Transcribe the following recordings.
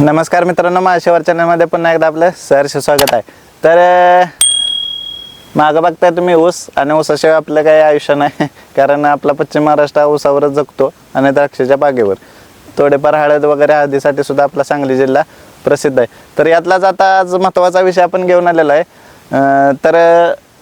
नमस्कार मित्रांनो माझ्यावर चॅनलमध्ये पुन्हा एकदा आपलं सहर्ष स्वागत आहे. तर मागं बघताय तुम्ही ऊस आणि ऊसाशिवाय आपलं काही आयुष्य नाही कारण आपला पश्चिम महाराष्ट्र ऊसावरच जगतो आणि द्राक्षाच्या बागेवर. थोडेफार हळद वगैरे हळदीसाठी सुद्धा आपला सांगली जिल्हा प्रसिद्ध आहे. तर यातलाच आता आज महत्त्वाचा विषय आपण घेऊन आलेला आहे. तर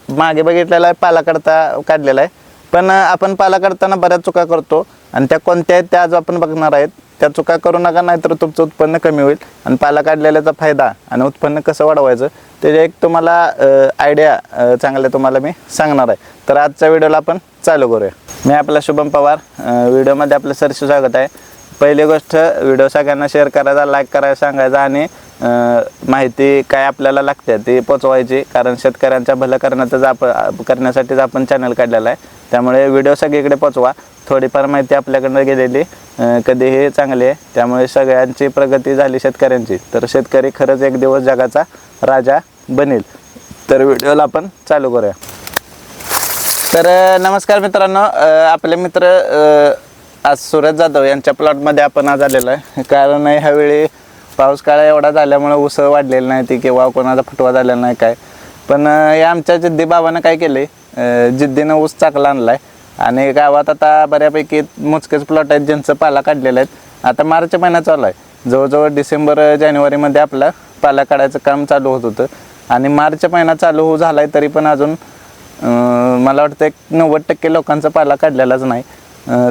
मागे बघितलेला आहे पाला काढता काढलेला आहे. पण आपण पाला काढताना बऱ्याच चुका करतो आणि त्या कोणत्या आहेत त्या आज आपण बघणार आहेत. त्या चुका करू नका नाहीतर तुमचं उत्पन्न कमी होईल. आणि पाला काढलेल्याचा फायदा आणि उत्पन्न कसं वाढवायचं त्याचे एक तुम्हाला आयडिया चांगल्या तुम्हाला मी सांगणार आहे. तर आजच्या व्हिडिओला आपण चालू करूया. मी आपला शुभम पवार व्हिडिओमध्ये आपलं सरशी स्वागत आहे. पहिली गोष्ट व्हिडिओ सगळ्यांना शेअर करायचा लाईक करायला सांगायचा आणि माहिती काय आपल्याला लागते ती पोचवायची. कारण शेतकऱ्यांच्या भलं करण्याचं आप करण्यासाठीच आपण चॅनल काढलेला आहे. त्यामुळे व्हिडिओ सगळीकडे पोचवा. थोडीफार माहिती आपल्याकडनं गेलेली. कधी कधीही चांगली आहे. त्यामुळे सगळ्यांची प्रगती झाली शेतकऱ्यांची. तर शेतकरी खरंच एक दिवस जगाचा राजा बनेल. तर व्हिडिओला आपण चालू करूया. तर नमस्कार मित्रांनो. आपले मित्र आज सुरत जाधव यांच्या प्लॉटमध्ये आपण आज आलेलो आहे. कारण ह्यावेळी पाऊस काळा एवढा झाल्यामुळे उस वाढलेली नाही ती किंवा कोणाचा फुटवा झालेला नाही काय. पण या आमच्या जिद्दी बाबानं काय केले जिद्दीनं ऊस चाकला आणलाय. आणि गावात आता बऱ्यापैकी मोजकेच प्लॉट आहेत ज्यांचं पाला काढलेलं आहेत. आता मार्च महिना चालू आहे. जवळजवळ डिसेंबर जानेवारीमध्ये आपलं पाला काढायचं काम चालू होत होतं. आणि मार्च महिना चालू होऊ झाला आहे तरी पण अजून मला वाटतं एक नव्वद टक्के लोकांचा पाला काढलेलाच नाही.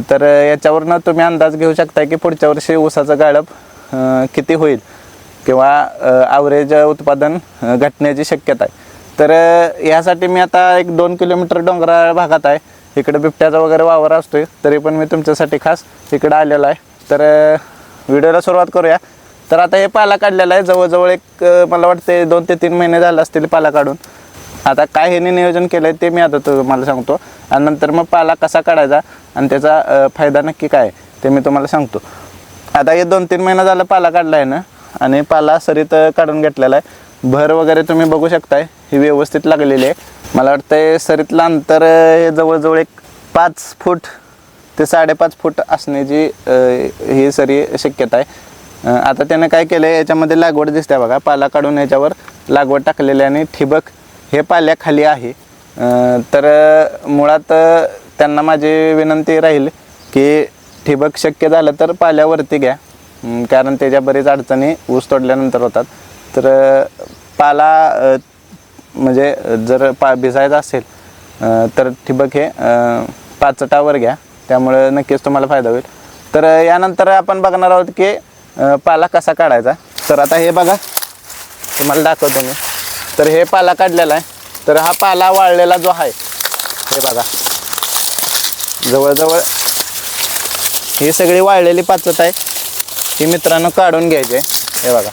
तर याच्यावरनं तुम्ही अंदाज घेऊ शकता की पुढच्या वर्षी ऊसाचं गाळप किती होईल? किंवा आवरेज उत्पादन घटण्याची शक्यता आहे. तर यासाठी मी आता एक दोन किलोमीटर डोंगराळ भागात आहे. इकडे बिबट्याचा वगैरे वावर असतोय तरी पण मी तुमच्यासाठी खास इकडं आलेलो आहे. तर व्हिडिओला सुरुवात करूया. तर आता हे पाला काढलेला आहे जवळजवळ एक मला वाटते दोन ते तीन महिने झाले असतील पाला काढून. आता काय ह्याने नियोजन केलं आहे ते मी आता तुम्हाला सांगतो. आणि नंतर मग पाला कसा काढायचा आणि त्याचा फायदा नक्की काय आहे ते मी तुम्हाला सांगतो. आता हे दोन तीन महिना झाला पाला काढला आहे ना आणि पाला सरीत काढून घेतलेला आहे. भर वगैरे तुम्ही बघू शकताय. हे व्यवस्थित लागलेली आहे मला वाटतं सरीतलं अंतर हे जवळजवळ एक पाच फूट ते साडेपाच फूट असण्याची ही सरी शक्यता आहे. आता त्यानं काय केलं आहे याच्यामध्ये लागवड दिसते बघा. पाला काढून याच्यावर लागवड टाकलेली आणि ठिबक हे पाल्याखाली आहे. तर मुळात त्यांना माझी विनंती राहील की ठिबक शक्य झालं तर पाल्यावरती घ्या. कारण त्याच्या बरेच अडचणी ऊस तोडल्यानंतर होतात. तर पाला म्हणजे जर पा भिजायचं असेल तर ठिबक हे पाच पाचटावर घ्या. त्यामुळे नक्कीच तुम्हाला फायदा होईल. तर यानंतर आपण बघणार आहोत की पाला कसा काढायचा. तर आता हे बघा तुम्हाला दाखवतो मी. तर हे पाला काढलेला आहे. तर हा पाला वाळलेला जो आहे हे बघा. जवळजवळ ही सगळी वाळलेली पाचत आहे ही मित्रांनो काढून घ्यायची आहे. हे बघा.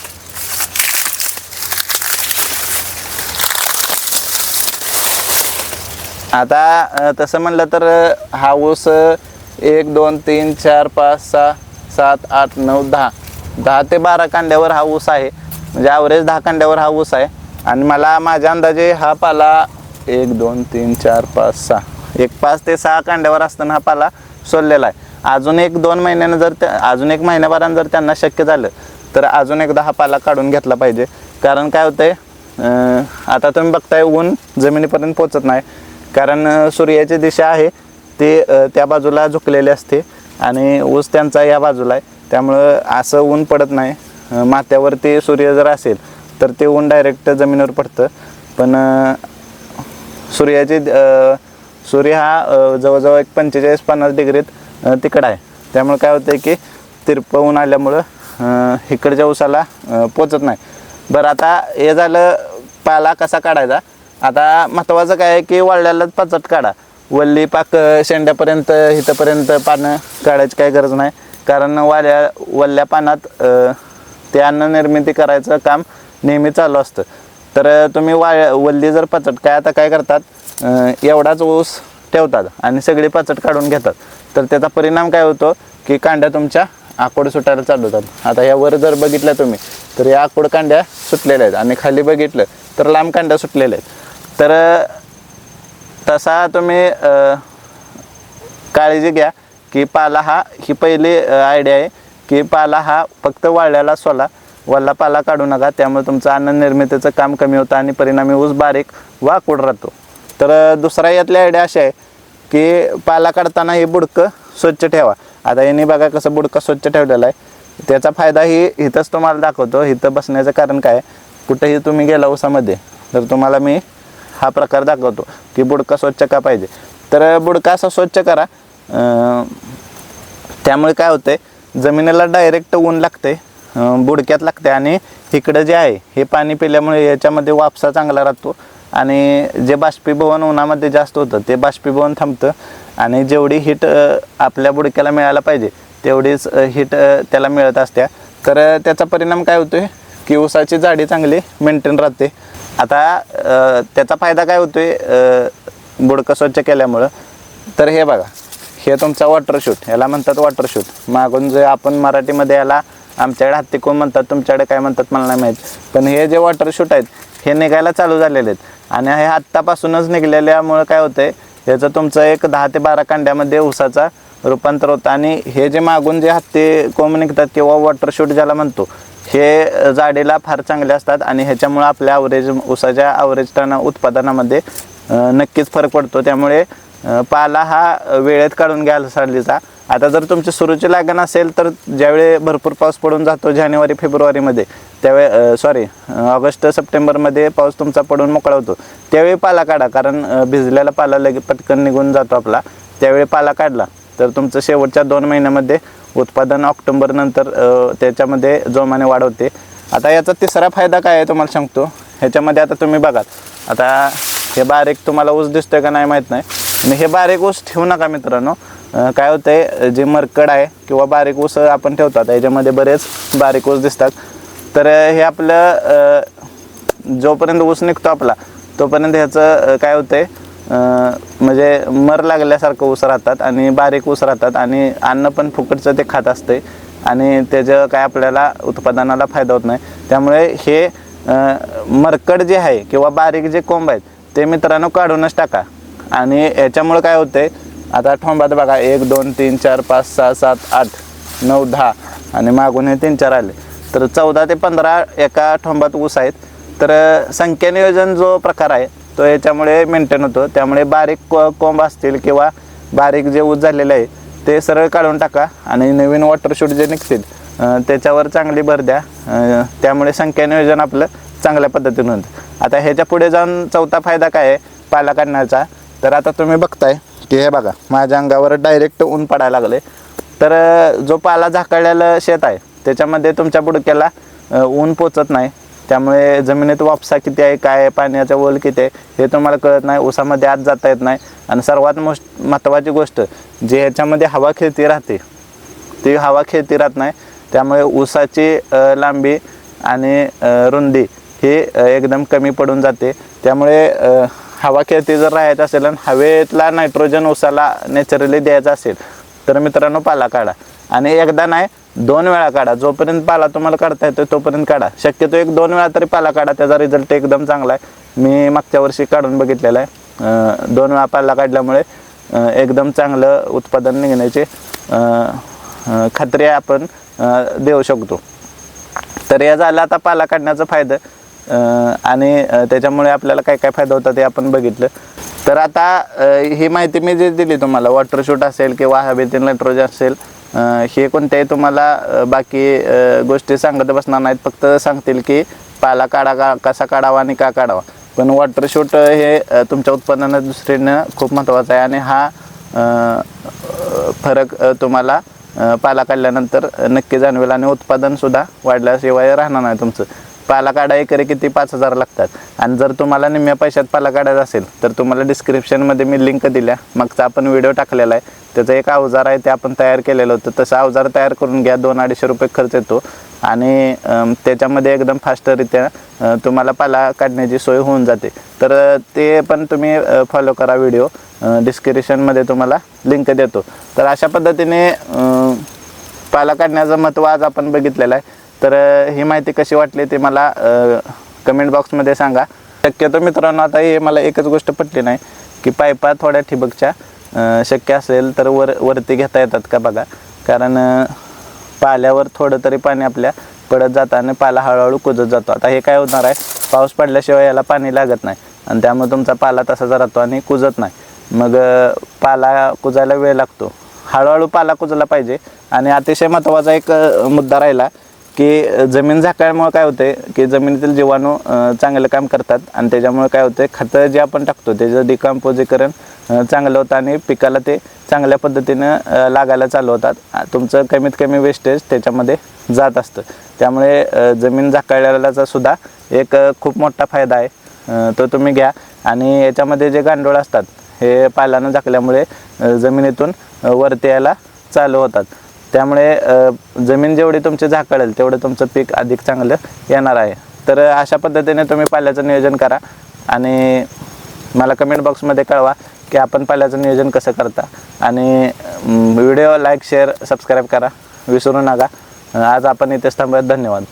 आता अ, तसं म्हणलं तर अ, हा ऊस अ, एक दोन तीन चार पाच सहा सात आठ नऊ दहा. दहा ते बारा कांड्यावर हा ऊस आहे. म्हणजे ॲव्हरेज दहा कांड्यावर हा ऊस आहे. आणि मला माझ्या अंदाजे हा पाला एक दोन तीन चार पाच सहा. एक पाच ते सहा कांड्यावर असताना हा पाला सोडलेला आहे. अजून एक दोन महिन्यानं जर त्या अजून एक महिन्याभरानं जर त्यांना शक्य झालं तर अजून एकदा हा पाला काढून घेतला पाहिजे. कारण काय होतंय अं, आता तुम्ही बघताय ऊन जमिनीपर्यंत पोचत नाही. कारण सूर्याची दिशा आहे ती त्या बाजूला झुकलेली असते आणि ऊस त्यांचा या बाजूला आहे. त्यामुळं असं ऊन पडत नाही. माथ्यावरती सूर्य जर असेल तर ते ऊन डायरेक्ट जमिनीवर पडतं. पण सूर्याची सूर्य हा जवळजवळ एक पंचेचाळीस पन्नास डिग्रीत तिकडं आहे. त्यामुळे काय होतं की तिरपवून आल्यामुळं इकडच्या ऊसाला पोचत नाही. बरं आता हे झालं पाला कसा काढायचा? आता महत्त्वाचं काय आहे की वाळल्यालाच पाचट काढा. वल्ली पाक शेंड्यापर्यंत इथंपर्यंत पानं काढायची काही गरज नाही. कारण वाल्या वल्ल्या पानात ते अन्न निर्मिती करायचं काम नेहमी चालू असतं. तर तुम्ही वा वल्ली जर पाचट काय आता काय करतात एवढाच ऊस ठेवतात आणि सगळी पाचट काढून घेतात. तर त्याचा परिणाम काय होतो की कांड्या तुमच्या आकोड सुटायला चालू होतात. आता यावर जर बघितलं तुम्ही तर या आकोड कांड्या सुटलेल्या आहेत आणि खाली बघितलं तर लांब कांड्या सुटलेल्या आहेत. तर तसा तुम्ही काळजी घ्या की पाला हा ही पहिली आयडिया आहे की पाला हा फक्त वाळल्याला सोला वल्ला पाला काढू नका. त्यामुळे तुमचं अन्न निर्मितीचं काम कमी होतं आणि परिणामी ऊस बारीक वाकूड राहतो. तर दुसरा यातली आयडिया अशी आहे की पाला काढताना हे बुडकं स्वच्छ ठेवा. आता यांनी बघा कसं बुडकं स्वच्छ ठेवलेलं आहे. त्याचा फायदा ही इथंच तुम्हाला दाखवतो. इथं बसण्याचं कारण काय? कुठेही तुम्ही गेला उसामध्ये तर तुम्हाला मी हा प्रकार दाखवतो की बुडका स्वच्छ का पाहिजे. तर बुडका असा स्वच्छ करा. त्यामुळे काय होतंय जमिनीला डायरेक्ट ऊन लागते बुडक्यात लागते आणि इकडं जे आहे हे पाणी पिल्यामुळे याच्यामध्ये वापसा चांगला राहतो. आणि जे बाष्पीभवन उन्हामध्ये जास्त होतं ते बाष्पीभवन थांबतं. आणि जेवढी हिट आपल्या बुडक्याला मिळायला पाहिजे तेवढीच हिट त्याला मिळत असत्या. तर त्याचा परिणाम काय होतोय की ऊसाची जाडी चांगली मेंटेन राहते. आता त्याचा फायदा काय होतोय बुडकं स्वच्छ केल्यामुळं. तर हे बघा हे तुमचा वॉटर शूट याला म्हणतात वॉटर शूट मागून जे आपण मराठीमध्ये याला आमच्याकडे हत्ती कोण म्हणतात तुमच्याकडे काय म्हणतात मला नाही माहीत. पण हे जे वॉटर शूट आहेत हे निघायला चालू झालेले आहेत. आणि हे आत्तापासूनच निघलेल्यामुळं काय होतंय याचं तुमचं एक दहा ते बारा कांड्यामध्ये ऊसाचा रूपांतर होतं. आणि हे जे मागून जे हत्ती कोंब निघतात किंवा वॉटर शूट ज्याला म्हणतो हे जाडीला फार चांगले असतात आणि ह्याच्यामुळं आपल्या ॲव्हरेज ऊसाच्या ॲव्हरेज टना उत्पादनामध्ये नक्कीच फरक पडतो. त्यामुळे पाला हा वेळेत काढून घ्याल साडलीचा आता जर तुमची सुरूची लागण असेल तर ज्यावेळी भरपूर पाऊस पडून जातो जानेवारी फेब्रुवारीमध्ये त्यावेळी सॉरी ऑगस्ट सप्टेंबरमध्ये पाऊस तुमचा पडून मोकळा होतो. त्यावेळी पाला काढा कारण भिजलेला पाला लगेच पटकन निघून जातो आपला. त्यावेळी पाला काढला तर तुमचं शेवटच्या दोन महिन्यामध्ये उत्पादन ऑक्टोंबर नंतर त्याच्यामध्ये जोमाने वाढवते आता याचा तिसरा फायदा काय आहे तुम्हाला सांगतो? ह्याच्यामध्ये आता तुम्ही बघा. आता हे बारीक तुम्हाला ऊस दिसतोय का नाही माहीत नाही. आणि हे बारीक ऊस ठेवू नका मित्रांनो. काय काय होतंय जे मरकड आहे किंवा बारीक ऊस आपण ठेवतो आता याच्यामध्ये बरेच बारीक ऊस दिसतात. तर हे आपलं जोपर्यंत ऊस निघतो आपला तोपर्यंत ह्याचं काय होतंय आहे म्हणजे मर लागल्यासारखं ऊस राहतात आणि बारीक ऊस राहतात आणि अन्न पण फुकटचं ते खात असते. आणि त्याचं काय आपल्याला उत्पादनाला फायदा होत नाही. त्यामुळे हे मरकड जे आहे किंवा बारीक जे कोंब आहेत ते मित्रांनो काढूनच टाका. आणि याच्यामुळं काय होते आता ठोंबात बघा एक दोन तीन चार पाच सहा सात आठ नऊ दहा आणि मागून हे तीन चार आले. तर चौदा ते पंधरा एका ठोंबात ऊस आहेत. तर संख्या नियोजन जो प्रकार आहे तो याच्यामुळे मेंटेन होतो. त्यामुळे बारीक को कोंब असतील किंवा बारीक जे ऊस झालेलं आहे ते सरळ काढून टाका आणि नवीन वॉटरशूट जे निघतील त्याच्यावर चांगली भर द्या. त्यामुळे संख्या नियोजन आपलं चांगल्या पद्धतीनं होतं आता ह्याच्या पुढे जाऊन चौथा फायदा काय आहे? पाला काढण्याचा. तर आता तुम्ही बघताय की हे बघा माझ्या अंगावर डायरेक्ट ऊन पडायला लागले तर जो पाला झाकळलेलं शेत आहे त्याच्यामध्ये तुमच्या बुडक्याला ऊन पोचत नाही. त्यामुळे जमिनीत वापसा किती आहे काय आहे पाण्याचा ओल किती आहे हे तुम्हाला कळत नाही. उसामध्ये आत जाता येत नाही. आणि सर्वात मोस्ट महत्त्वाची गोष्ट जी ह्याच्यामध्ये हवा खेळती राहते ती हवा खेळती राहत नाही. त्यामुळे ऊसाची लांबी आणि रुंदी ही एकदम कमी पडून जाते. त्यामुळे हवा खेळती जर राहायचं असेल आणि हवेतला नायट्रोजन उसाला नॅचरली द्यायचा असेल तर मित्रांनो पाला काढा. आणि एकदा नाही दोन वेळा काढा. जोपर्यंत पाला तुम्हाला काढता येतो तोपर्यंत काढा. शक्यतो एक दोन वेळा तरी पाला काढा. त्याचा रिझल्ट एकदम चांगला आहे. मी मागच्या वर्षी काढून बघितलेला आहे. दोन वेळा पाला काढल्यामुळे एकदम चांगलं उत्पादन निघण्याची खात्री आपण देऊ शकतो. तर या झालं आता पाला काढण्याचं फायदा. आणि त्याच्यामुळे आपल्याला काय काय फायदा होता ते आपण बघितलं. तर आता ही माहिती मी जे दिली तुम्हाला वॉटर शूट असेल किंवा हवेतील नायट्रोजन असेल हे कोणत्याही तुम्हाला बाकी गोष्टी सांगत बसणार नाहीत. फक्त सांगतील की पाला काढा का कसा काढावा आणि का काढावा. पण वॉटर शूट हे तुमच्या उत्पादनात दृष्टीनं खूप महत्त्वाचा आहे. आणि हा फरक तुम्हाला पाला काढल्यानंतर नक्की जाणवेल. आणि उत्पादनसुद्धा वाढल्याशिवाय राहणार नाही तुमचं. पाला काढा एकरी किती? पाच हजार लागतात. आणि जर तुम्हाला निम्म्या पैशात पाला काढायचा असेल तर तुम्हाला डिस्क्रिप्शनमध्ये मी लिंक दिल्या. मागचा आपण व्हिडिओ टाकलेला आहे. त्याचं एक अवजार आहे ते आपण तयार केलेलं होतं. तसं अवजार तयार करून घ्या. दोन अडीचशे रुपये खर्च येतो. आणि त्याच्यामध्ये एकदम फास्टरित्या तुम्हाला पाला काढण्याची सोय होऊन जाते. तर ते पण तुम्ही फॉलो करा व्हिडिओ डिस्क्रिप्शनमध्ये तुम्हाला लिंक देतो. तर अशा पद्धतीने पाला काढण्याचं महत्त्व आज आपण बघितलेलं आहे. तर ही माहिती कशी वाटली ते मला कमेंट बॉक्समध्ये सांगा. शक्यतो मित्रांनो आता हे मला एकच गोष्ट पटली नाही की पायपा थोड्या ठिबकच्या शक्य असेल तर वर वरती घेता येतात का बघा. कारण पाल्यावर थोडं तरी पाणी आपल्या पडत जातं आणि पाला हळूहळू कुजत जातो. आता हे काय होणार आहे पाऊस पडल्याशिवाय याला पाणी लागत नाही. आणि त्यामुळे तुमचा पाला तसाच राहतो आणि कुजत नाही. मग पाला कुजायला वेळ लागतो. हळूहळू पाला कुजला पाहिजे. आणि अतिशय महत्त्वाचा एक मुद्दा राहिला की जमीन झाकल्यामुळे काय होते की जमिनीतील जीवाणू चांगलं काम करतात आणि त्याच्यामुळे काय होते खतं जे आपण टाकतो त्याचं डिकम्पोजीकरण चांगलं होतं आणि पिकाला ते चांगल्या पद्धतीनं लागायला चालू होतात. तुमचं कमीत कमी वेस्टेज त्याच्यामध्ये जात असतं. त्यामुळे जमीन झाकाळल्याचा सुद्धा एक खूप मोठा फायदा आहे. तो तुम्ही घ्या. आणि याच्यामध्ये जे गांडोळ असतात हे पालानं झाकल्यामुळे जमिनीतून वरती यायला चालू होतात. त्यामुळे जमीन जेवढी तुमची झाकळेल तेवढं तुमचं पीक अधिक चांगलं येणार आहे. तर अशा पद्धतीने तुम्ही पाल्याचं नियोजन करा आणि मला कमेंट बॉक्समध्ये कळवा की आपण पाल्याचं नियोजन कसं करता. आणि व्हिडिओ लाईक शेअर सबस्क्राईब करा. विसरू नका. आज आपण इथेच थांबूयात. धन्यवाद.